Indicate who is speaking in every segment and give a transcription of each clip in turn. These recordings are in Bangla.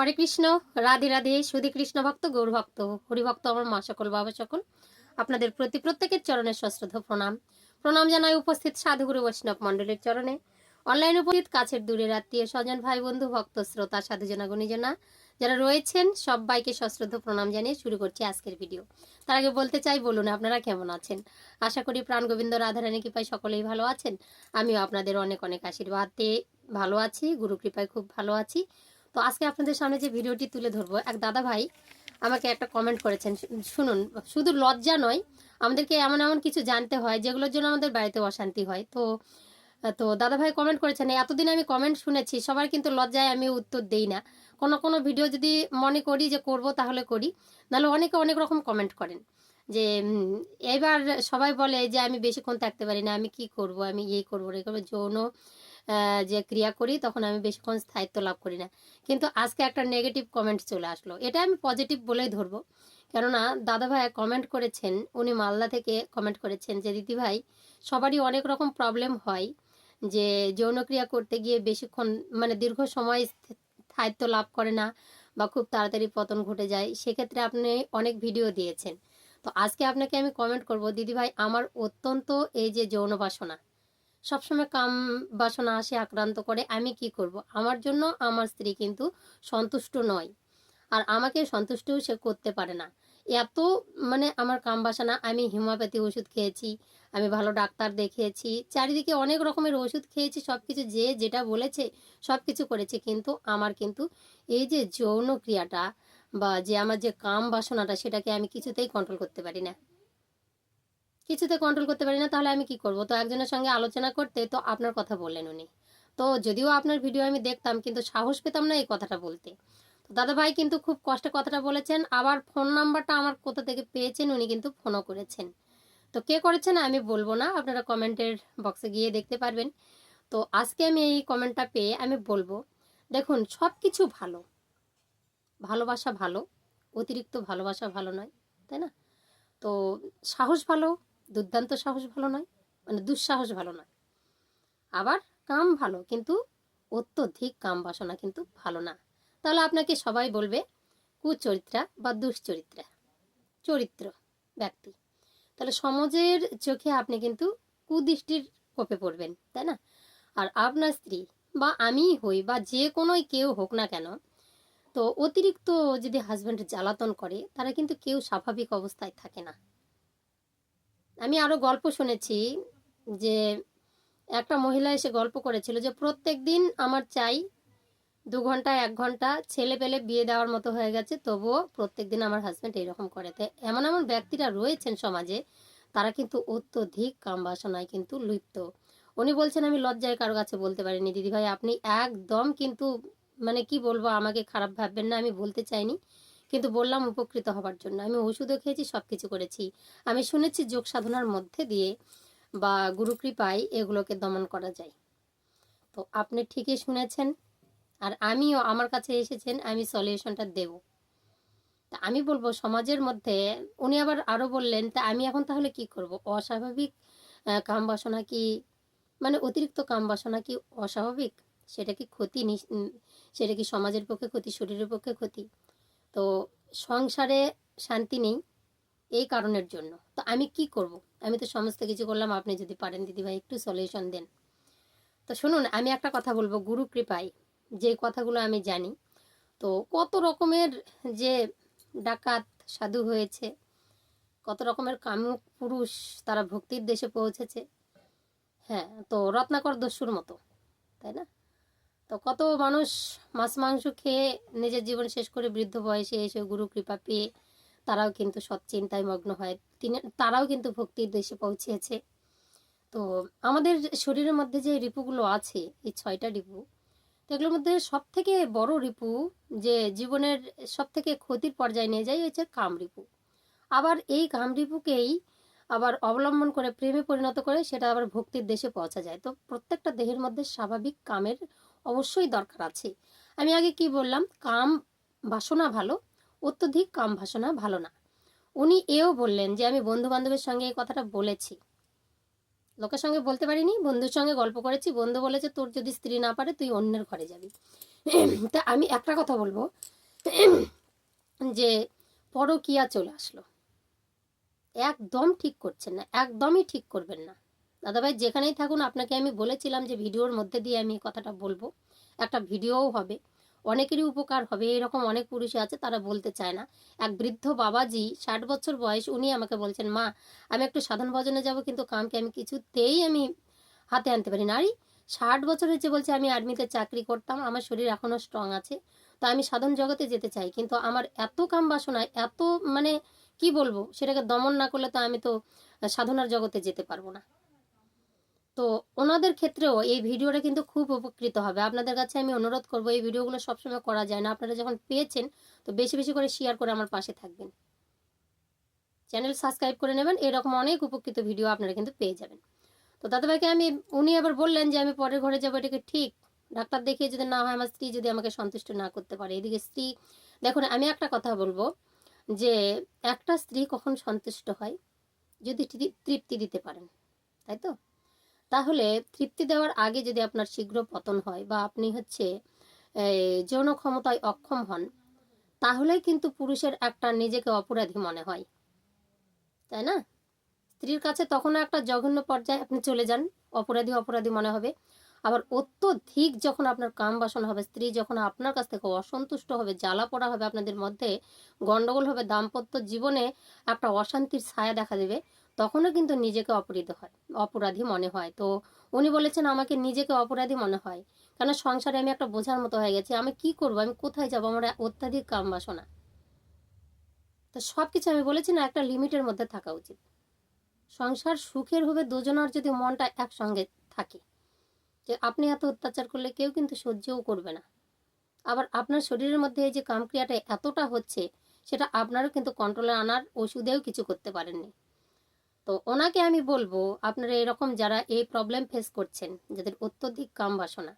Speaker 1: হরে কৃষ্ণ, রাধে রাধে, সুধী কৃষ্ণ ভক্ত, গৌর ভক্ত হরিভক্ত আমার মা সকল, বাবা সকল। আপনাদের প্রতি প্রত্যেকের চরণে সশ্রদ্ধ প্রণাম। প্রণাম জানাই উপস্থিত সাধুগুরু বৈষ্ণব মণ্ডলের চরণে। অনলাইন উপস্থিত কাছের দূরের আত্মীয় স্বজন ভাই বন্ধু ভক্ত, শ্রোতা সাধু সাধুজনা, গুণীজনা, যারা রয়েছেন, সবাইকে সশ্রদ্ধ প্রণাম জানিয়ে শুরু করছি আজকের ভিডিও। তার আগে বলতে চাই, বলুন আপনারা কেমন আছেন? আশা করি প্রাণ গোবিন্দ রাধারানী কৃপায় সকলেই ভালো আছেন। আমিও আপনাদের অনেক অনেক আশীর্বাদে ভালো আছি, গুরু কৃপায় খুব ভালো আছি। তো আজকে আপনাদের সামনে যে ভিডিওটি তুলে ধরবো, এক দাদা ভাই আমাকে একটা কমেন্ট করেছেন শুনুন, শুধু লজ্জা নয়, আমাদেরকে এমন এমন কিছু জানতে হয় যেগুলোর জন্য আমাদের বাড়িতে অশান্তি হয়। তো তো দাদা ভাই কমেন্ট করেছেন এতদিন আমি কমেন্ট শুনেছি, সবার কিন্তু লজ্জায় আমি উত্তর দেই না। কোনো কোনো ভিডিও যদি মনে করি যে করব তাহলে করি। নাহলে অনেকে অনেক রকম কমেন্ট করেন যে এবার সবাই বলে যে আমি বেশিক্ষণ থাকতে পারি না, আমি কি করব, আমি এই করব এই করব। যৌন যে ক্রিয়া করি, তখন আমি বেশিক্ষণ স্থায়িত্ব লাভ করি না। কিন্তু আজকে একটা নেগেটিভ কমেন্ট চলে আসলো। এটা আমি পজিটিভ বলেই ধরবো। কেননা দাদা ভাই কমেন্ট করেছেন, উনি মালদা থেকে কমেন্ট করেছেন যে দিদি ভাই সবারই অনেক রকম প্রবলেম হয় যে, যৌনক্রিয়া করতে গিয়ে বেশিক্ষণ মানে দীর্ঘ সময় স্থ- স্থায়িত্ব লাভ করে না বা খুব তাড়াতাড়ি পতন ঘটে যায়। সেক্ষেত্রে আপনি অনেক ভিডিও দিয়েছেন। তো আজকে আপনাকে আমি কমেন্ট করব দিদি ভাই আমার অত্যন্ত এই যে যৌন বাসনা সবসময় কাম বাসনা আসে আক্রান্ত করে, আমি কি করব? আমার জন্য আমার স্ত্রী কিন্তু সন্তুষ্ট নয়। আর আমাকে সন্তুষ্টও সে করতে পারে না। এত মানে আমার কাম বাসনা, আমি হোমিওপ্যাথি ওষুধ খেয়েছি, আমি ভালো ডাক্তার দেখিয়েছি, চারিদিকে অনেক রকমের ওষুধ খেয়েছি সব কিছু যে যেটা বলেছে সব কিছু করেছে, কিন্তু আমার কিন্তু এই যে যৌন ক্রিয়াটা বা যে আমার যে কাম বাসনাটা, সেটাকে আমি কিছুতেই কন্ট্রোল করতে পারি না। কিছুতে কন্ট্রোল করতে পারি না, তাহলে আমি কি করব? তো একজনের সঙ্গে আলোচনা করতে তো আপনার কথা বললেন উনি। তো যদিও আপনার ভিডিও আমি দেখতাম, কিন্তু সাহস পেতাম না এই কথাটা বলতে। তো দাদা ভাই কিন্তু খুব কষ্টে কথাটা বলেছেন, আবার ফোন নাম্বারটা আমার কোথা থেকে পেয়েছেন উনি কিন্তু ফোনও করেছেন। তো কে করেছেন আমি বলব না, আপনারা কমেন্টের বক্সে গিয়ে দেখতে পারবেন। তো আজকে আমি এই কমেন্টটা পেয়ে আমি বলব, দেখুন সব কিছু ভালো। ভালোবাসা ভালো, অতিরিক্ত ভালোবাসা ভালো নয়, তাই না? তো সাহস ভালো দুর্দান্ত সাহস ভালো নয় মানে দুঃসাহস ভালো নয়। আবার কাম ভালো, কিন্তু অত্যধিক কাম বাসনা কিন্তু ভালো না। তাহলে আপনাকে সবাই বলবে, কুচরিত্রা বা দুশ্চরিত্রা? চরিত্র, ব্যক্তি। তাহলে সমাজের চোখে আপনি কিন্তু কুদৃষ্টির কোপে পড়বেন, তাই না? আর আপনার স্ত্রী, বা আমি হই, বা যে কোনো কেউ হোক না কেন, তো অতিরিক্ত যদি হাজব্যান্ড জ্বালাতন করে, তারা কিন্তু কেউ স্বাভাবিক অবস্থায় থাকে না। আমি আরও গল্প শুনেছি যে একটা মহিলা এসে গল্প করেছিল যে প্রত্যেক দিন আমার চাই দু ঘণ্টা, এক ঘণ্টা ছেলে পেলে বিয়ে দেওয়ার মতো হয়ে গেছে, তবুও প্রত্যেক দিন আমার হাজব্যান্ড এরকম করে। তো এমন এমন ব্যক্তিরা রয়েছেন সমাজে, তারা কিন্তু অত্যধিক কাম বাসনায় কিন্তু লিপ্ত। উনি বলছেন, আমি লজ্জায় কারও কাছে বলতে পারিনি, দিদিভাই। আপনি একদম কিন্তু মানে কি বলব, আমাকে খারাপ ভাববেন না, আমি বলতে চাইনি। কিন্তু বললাম উপকৃত হবার জন্য। আমি ওষুধও খেয়েছি সব কিছু করেছি। আমি শুনেছি যোগ সাধনার মধ্যে দিয়ে বা গুরু কৃপায় এগুলোকে দমন করা যায়। তো আপনি ঠিকই শুনেছেন আর আমিও আমার কাছে এসেছেন, আমি সলিউশনটা দেব। তা আমি বলব সমাজের মধ্যে, উনি আবার আরও বললেন, তা আমি এখন তাহলে কি করব? অস্বাভাবিক কাম বাসনা কি মানে অতিরিক্ত কাম বাসনা কি অস্বাভাবিক? সেটা কি ক্ষতি সেটা কি সমাজের পক্ষে ক্ষতি, শরীরের পক্ষে ক্ষতি? তো সংসারে শান্তি নেই এই কারণের জন্য। তো আমি কি করব? আমি তো সমস্ত কিছু করলাম, আপনি যদি পারেন দিদিভাই একটু সলিউশন দেন। তো শুনুন, আমি একটা কথা বলব, গুরু কৃপায়। যে কথাগুলো আমি জানি, তো কত রকমের যে ডাকাত, সাধু হয়েছে, কত রকমের কামুক পুরুষ তারা ভক্তির দেশে পৌঁছেছে। হ্যাঁ তো রত্নাকর দস্যুর মতো, তাই না? তো কত মানুষ মাছ, মাংস খেয়ে নিজের জীবন শেষ করে বৃদ্ধ বয়সে এসে গুরু কৃপা পেয়ে তারাও কিন্তু সৎ চিন্তায় মগ্ন হয়। তিনি, তারাও কিন্তু ভক্তির দেশে পৌঁছেছে। তো আমাদের শরীরের মধ্যে যে রিপুগুলো আছে, এই ছয়টা রিপু, তো এগুলোর মধ্যে সব থেকে বড় রিপু যে জীবনের সব থেকে ক্ষতির পর্যায়ে নিয়ে যায় হচ্ছে কাম রিপু। আবার এই কাম রিপুকেই আবার অবলম্বন করে, প্রেমে পরিণত করে, সেটা আবার ভক্তির দেশে পৌঁছা যায়। তো প্রত্যেকটা দেহের মধ্যে স্বাভাবিক কামের অবশ্যই দরকার আছে। আমি আগে কি বললাম? কাম বাসনা ভালো, অত্যধিক কাম বাসনা ভালো না। উনি এও বললেন যে, আমি বন্ধু বান্ধবের সঙ্গে এই কথাটা বলেছি। লোকের সঙ্গে বলতে পারিনি, বন্ধুর সঙ্গে গল্প করেছি। বন্ধু বলেছে, তোর যদি স্ত্রী না পারে, তুই অন্যের ঘরে যাবি। তা আমি একটা কথা বলব, যে পরকিয়া চলে আসলো। একদম ঠিক করছেন না, একদমই ঠিক করবেন না। দাদাভাই, যেখানেই থাকুন, আপনাকে আমি বলেছিলাম যে ভিডিওর মধ্যে দিয়ে আমি কথাটা বলব। একটা ভিডিওও হবে। অনেকেরই উপকার হবে। এরকম অনেক পুরুষ আছে, তারা বলতে চায় না। এক বৃদ্ধ বাবাজি, ষাট বছর বয়স, উনি আমাকে বলছেন, মা, আমি একটু সাধন ভজনে যাব, কিন্তু কামকে আমি কিছুতেই আমি হাতে আনতে পারি না। আরে, ষাট বছর হয়েছে বলছে, আমি আর্মিতে চাকরি করতাম, আমার শরীর এখনও স্ট্রং আছে, তো আমি সাধন জগতে যেতে চাই, কিন্তু আমার এত কাম বাসনা এত মানে কি বলব, সেটাকে দমন না করলে তো আমি তো সাধনার জগতে যেতে পারব না। তো ওনাদের ক্ষেত্রেও এই ভিডিওটা কিন্তু খুব উপকৃত হবে। আপনাদের কাছে আমি অনুরোধ করব, এই ভিডিওগুলো সবসময় করা যায় না। আপনারা যখন পেয়েছেন, তো বেশি বেশি করে শেয়ার করে আমার পাশে থাকবেন। চ্যানেল সাবস্ক্রাইব করে নেবেন, এরকম অনেক উপকৃত ভিডিও আপনারা কিন্তু পেয়ে যাবেন। তো দাদাভাইকে আমি, উনি আবার বললেন যে, আমি পরের ঘরে যাব, এটাকে ঠিক ডাক্তার দেখিয়ে যদি না হয়, আমার স্ত্রী যদি আমাকে সন্তুষ্ট না করতে পারে। এদিকে স্ত্রী, দেখুন, আমি একটা কথা বলব যে, একটা স্ত্রী কখন সন্তুষ্ট হয়? যদি তৃপ্তি দিতে পারেন, তাই তো? তাহলে তৃপ্তি দেওয়ার আগে যদি আপনার শীঘ্র পতন হয় বা আপনি হচ্ছে যৌন ক্ষমতায় অক্ষম হন তাহলে কিন্তু পুরুষের একটা নিজেকে অপরাধী মনে হয়। তাই না? স্ত্রীর কাছে তখনও একটা জঘন্য পর্যায়ে আপনি চলে যান, অপরাধী অপরাধী মনে হবে। আবার অত্যধিক যখন আপনার কাম বাসনা হবে, স্ত্রী যখন আপনার কাছ থেকে অসন্তুষ্ট হবে, জ্বালা পড়া হবে আপনাদের মধ্যে, গন্ডগোল হবে, দাম্পত্য জীবনে একটা অশান্তির ছায়া দেখা দেবে। তখনও কিন্তু নিজেকে অপরাধ হয়, অপরাধী মনে হয়। তো উনি বলেছেন, আমাকে নিজেকে অপরাধী মনে হয়। কেন সংসারে আমি একটা বোঝার মতো হয়ে গেছি। আমি কি করব? আমি কোথায় যাব? আমার অত্যাধিক কাম বাসনা। তো সব কিছু আমি বলেছি না, একটা লিমিটের মধ্যে থাকা উচিত। সংসার সুখের হবে, দুজনের যদি মনটা একসঙ্গে থাকে। যে আপনি এত অত্যাচার করলে কেউ কিন্তু সহ্যও করবে না। আবার আপনার শরীরের মধ্যে এই যে কামক্রিয়াটা এতটা হচ্ছে, সেটা আপনারও কিন্তু কন্ট্রোলে আনার ওষুধেও কিছু করতে পারেননি। তো ওনাকে আমি বলব, আপনারা এরকম যারা এই প্রবলেম ফেস করছেন, যাদের অত্যধিক কাম বাসনা,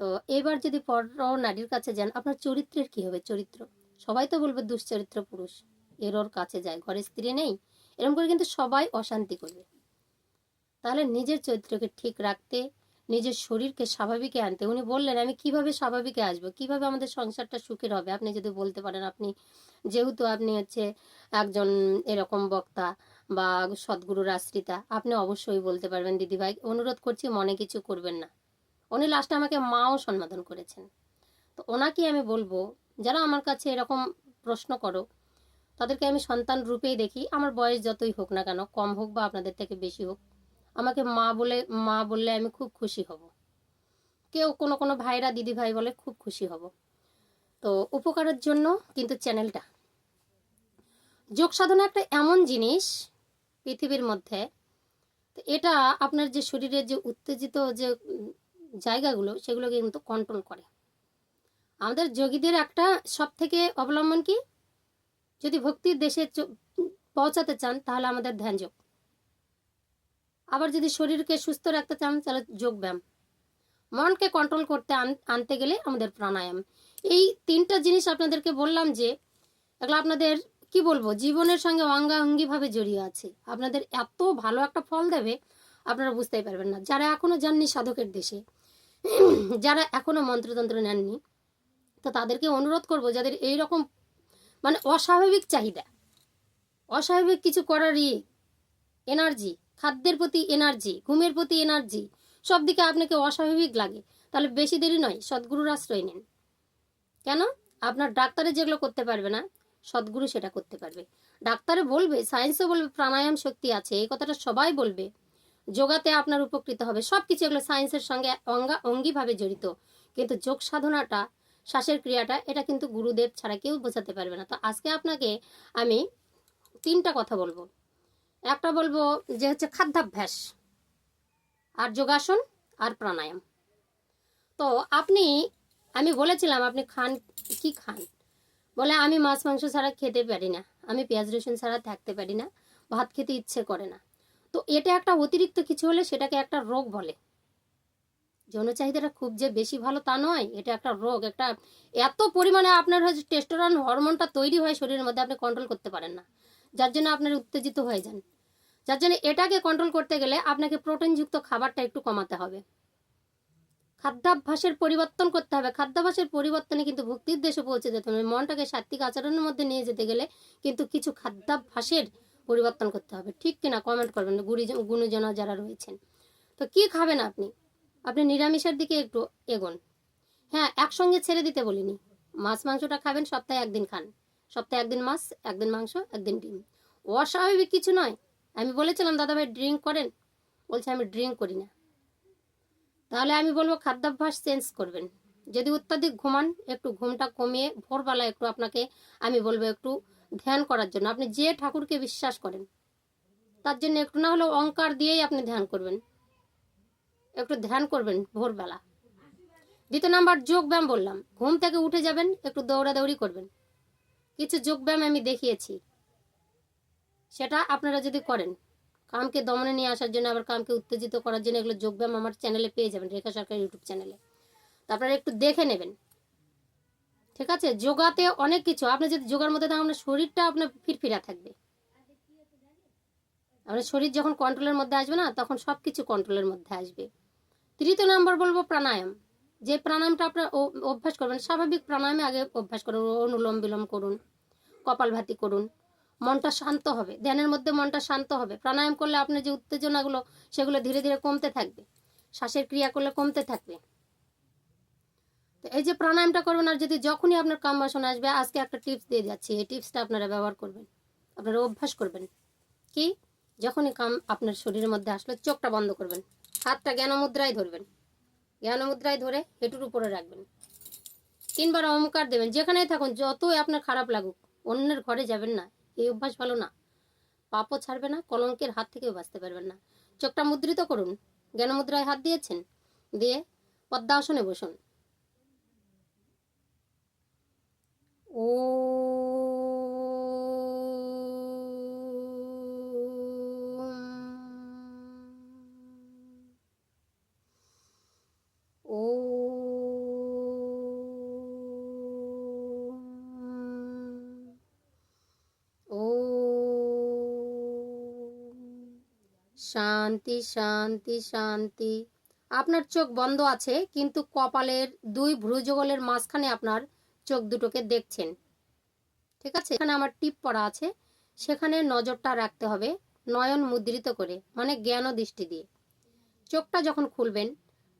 Speaker 1: তো এবার যদি পর নারীর কাছে যান, আপনার চরিত্রের কি হবে? চরিত্র। সবাই তো বলবে দুশ্চরিত্র পুরুষ। এর ওর কাছে যায়, ঘরে স্ত্রী নেই এরকম করে কিন্তু সবাই অশান্তি করবে। তাহলে নিজের চরিত্রকে ঠিক রাখতে, নিজের শরীরকে স্বাভাবিকে আনতে, উনি বললেন, আমি কীভাবে স্বাভাবিকে আসব? কীভাবে আমাদের সংসারটা সুখের হবে? আপনি যদি বলতে পারেন, আপনি যেহেতু আপনি হচ্ছে একজন এরকম বক্তা বা সদ্গুরুর আশ্রিতা আপনি অবশ্যই বলতে পারবেন, দিদিভাই। অনুরোধ করছি, মনে কিছু করবেন না। উনি লাস্টে আমাকে মাও সম্বোধন করেছেন। তো ওনাকে আমি বলব, যারা আমার কাছে এরকম প্রশ্ন করো, তাদেরকে আমি সন্তান রূপেই দেখি। আমার বয়স যতই হোক না কেন, কম হোক বা আপনাদের থেকে বেশি হোক, আমাকে মা বলে, মা বললে আমি খুব খুশি হব। কেউ কোনো কোনো ভাইরা দিদি ভাই বলে খুব খুশি হব। তো উপকারের জন্য কিন্তু চ্যানেলটা যোগ সাধনা একটা এমন জিনিস পৃথিবীর মধ্যে। তো এটা আপনার যে শরীরের যে উত্তেজিত যে জায়গাগুলো সেগুলোকে কিন্তু কন্ট্রোল করে। আমাদের যোগীদের একটা সব থেকে অবলম্বন কি? যদি ভক্তির দেশে পৌঁছাতে চান, তাহলে আমাদের ধ্যান যোগ আবার যদি শরীরকে সুস্থ রাখতে চান, তাহলে যোগ ব্যায়াম মনকে কন্ট্রোল করতে আন- আনতে গেলে আমাদের প্রাণায়াম। এই তিনটা জিনিস আপনাদেরকে বললাম যে, এগুলো আপনাদের কি বলব? জীবনের সঙ্গে অঙ্গাঙ্গিভাবে জড়িয়ে আছে। আপনাদের এত ভালো একটা ফল দেবে, আপনারা বুঝতেই পারবেন না। যারা এখনও যাননি সাধকের দেশে, যারা এখনও মন্ত্রতন্ত্র নেননি, তো তাদেরকে অনুরোধ করব যাদের এই রকম মানে অস্বাভাবিক চাহিদা, অস্বাভাবিক কিছু করারই এনার্জি, খাদ্যের প্রতি এনার্জি, ঘুমের প্রতি এনার্জি, সব দিকে আপনাকে অস্বাভাবিক লাগে। তাহলে বেশি দেরি নয়, সদ্গুরুর আশ্রয় নিন। কেন? আপনার ডাক্তারে যেগুলো করতে পারবে না সদ্গুরু সেটা করতে পারবে। ডাক্তারে বলবে সায়েন্সও বলবে, প্রাণায়াম শক্তি আছে, এই কথাটা সবাই বলবে। যোগাতে আপনার উপকৃত হবে সব কিছু এগুলো সায়েন্সের সঙ্গে অঙ্গা অঙ্গিভাবে জড়িত। কিন্তু যোগ সাধনাটা, শ্বাসের ক্রিয়াটা, এটা কিন্তু গুরুদেব ছাড়া কেউ বোঝাতে পারবে না। তো আজকে আপনাকে আমি তিনটা কথা বলব। একটা বলব যে হচ্ছে খাদ্যাভ্যাস, আর যোগাসন, আর প্রাণায়াম। তো আপনি, আমি বলেছিলাম আপনি খান, কি খান? বলে, আমি মাছ, মাংস ছাড়া খেতে পারি না। আমি পেঁয়াজ, রসুন ছাড়া থাকতে পারি না। ভাত খেতে ইচ্ছে করে না। তো এটা একটা অতিরিক্ত কিছু হলে সেটাকে একটা রোগ বলে। যৌন চাহিদাটা খুব যে বেশি ভালো তা নয়, এটা একটা রোগ। একটা এত পরিমাণে আপনার হচ্ছে টেস্টোরন হরমোনটা তৈরি হয় শরীরের মধ্যে, আপনি কন্ট্রোল করতে পারেন না। যার জন্য আপনার উত্তেজিত হয়ে যান। যার জন্য এটাকে কন্ট্রোল করতে গেলে আপনাকে প্রোটিনযুক্ত খাবারটা একটু কমাতে হবে। খাদ্যাভ্যাসের পরিবর্তন করতে হবে। খাদ্যাভ্যাসের পরিবর্তনে কিন্তু ভক্তির দেশে পৌঁছে যেতে হবে। মনটাকে সাত্বিক আচরণের মধ্যে নিয়ে যেতে গেলে কিন্তু কিছু খাদ্যাভ্যাসের পরিবর্তন করতে হবে। ঠিক কিনা কমেন্ট করবেন গুরুজন গুণজনা যারা রয়েছেন। তো কি খাবেন আপনি? আপনি নিরামিষের দিকে একটু এগোন। হ্যাঁ একসঙ্গে ছেড়ে দিতে বলিনি। মাছ, মাংসটা খাবেন, সপ্তাহে একদিন খান। সপ্তাহে একদিন মাছ, একদিন মাংস, একদিন ডিম। অস্বাভাবিক কিছু নয়। আমি বলেছিলাম, দাদাভাই ড্রিঙ্ক করেন? বলছে, আমি ড্রিঙ্ক করি না। তাহলে আমি বলব খাদ্যাভ্যাস চেঞ্জ করবেন। যদি অত্যাধিক ঘুমান, একটু ঘুমটা কমিয়ে ভোরবেলা একটু আপনাকে আমি বলব একটু ধ্যান করার জন্য। আপনি যে ঠাকুরকে বিশ্বাস করেন, তার জন্য একটু না হলেও অঙ্কার দিয়েই আপনি ধ্যান করবেন। একটু ধ্যান করবেন ভোরবেলা। দ্বিতীয় নাম্বার, যোগ ব্যায়াম বললাম। ঘুম থেকে উঠে যাবেন, একটু দৌড়াদৌড়ি করবেন। কিছু যোগ ব্যায়াম আমি দেখিয়েছি। সেটা আপনারা যদি করেন কামকে দমনে নিয়ে আসার জন্য, আবার কামকে উত্তেজিত করার জন্য এগুলো যোগব্যায়াম আমার চ্যানেলে পেয়ে যাবেন রেখা সরকার ইউটিউব চ্যানেলে তো আপনারা একটু দেখে নেবেন। ঠিক আছে? যোগাতে অনেক কিছু। আপনি যদি যোগার মধ্যে থাকেন, আপনার শরীরটা আপনার ফিরফিরা থাকবে। আপনার শরীর যখন কন্ট্রোলের মধ্যে আসবে না, তখন সব কিছু কন্ট্রোলের মধ্যে আসবে। তৃতীয় নম্বর বলব প্রাণায়াম। যে প্রাণায়ামটা আপনার অভ্যাস করবেন, স্বাভাবিক প্রাণায়ামে আগে অভ্যাস করুন অনুলোম বিলোম করুন, কপালভাতি করুন। মনটা শান্ত হবে, ধ্যানের মধ্যে মনটা শান্ত হবে। প্রাণায়াম করলে আপনার যে উত্তেজনাগুলো, সেগুলো ধীরে ধীরে কমতে থাকবে, শ্বাসের ক্রিয়া করলে কমতে থাকবে। তো এই যে প্রাণায়ামটা করবেন, আর যদি যখনই আপনার কাম বাসনা আসবে, আজকে একটা টিপস দিয়ে যাচ্ছি, এই টিপসটা আপনারা ব্যবহার করবেন, আপনারা অভ্যাস করবেন। কি? যখনই কাম আপনার শরীরের মধ্যে আসলে, চোখটা বন্ধ করবেন, হাতটা জ্ঞান মুদ্রায় ধরবেন, জ্ঞান মুদ্রায় ধরে হেঁটুর উপরে রাখবেন। তিনবার অহংকার দেবেন, যেখানেই থাকুন, যতই আপনার খারাপ লাগুক, অন্যের ঘরে যাবেন না। এই অভ্যাস ভালো না। পাপও ছাড়বে না, কলঙ্কের হাত থেকেও বাঁচতে পারবেন না। চোখটা মুদ্রিত করুন, জ্ঞান মুদ্রায় হাত দিয়েছেন? দিয়ে পদ্মাসনে বসুন। ও ও শান্তি শান্তি শান্তি। আপনার চোখ বন্ধ আছে, কিন্তু কপালের দুই ভ্রুযুগলের মাঝখানে আপনার চোখ দুটোকে দেখছেন। ঠিক আছে? এখানে আমার টিপ পড়া আছে। সেখানে নজরটা রাখতে হবে, নয়ন মুদ্রিত করে মানে জ্ঞান দৃষ্টি দিয়ে। চোখটা যখন খুলবেন,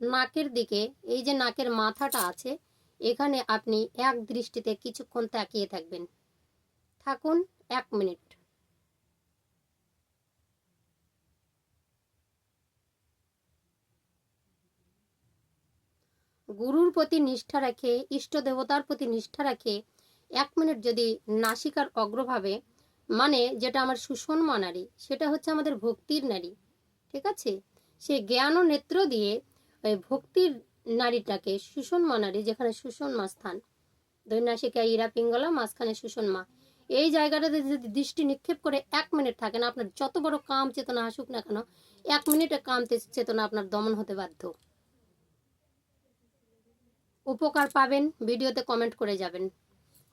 Speaker 1: নাকের দিকে, এই যে নাকের মাথাটা আছে, এখানে আপনি এক দৃষ্টিতে কিছুক্ষণ তাকিয়ে থাকবেন। থাকুন এক মিনিট। গুরুর প্রতি নিষ্ঠা রাখে, ইষ্ট দেবতার প্রতি নিষ্ঠা রাখে এক মিনিট যদি নাসিকার অগ্রভাবে মানে যেটা আমার সুষমা নারী, সেটা হচ্ছে আমাদের ভক্তির নারী, ঠিক আছে? সে জ্ঞান ও নেত্র দিয়ে ভক্তির নারীটাকে সুষমা নারী, যেখানে সুষমা স্থান দৈনাসিকা ইরা, পিঙ্গলা, মাঝখানে সুষমা এই জায়গাটাতে যদি দৃষ্টি নিক্ষেপ করে এক মিনিট থাকেন আপনার যত বড় কাম চেতনা আসুক না কেন, এক মিনিটে কাম চেতনা আপনার দমন হতে বাধ্য। উপকার পাবেন, ভিডিওতে কমেন্ট করে যাবেন।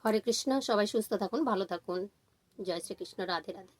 Speaker 1: হরে কৃষ্ণ, সবাই সুস্থ থাকুন, ভালো থাকুন। জয় শ্রীকৃষ্ণ, রাধে রাধে।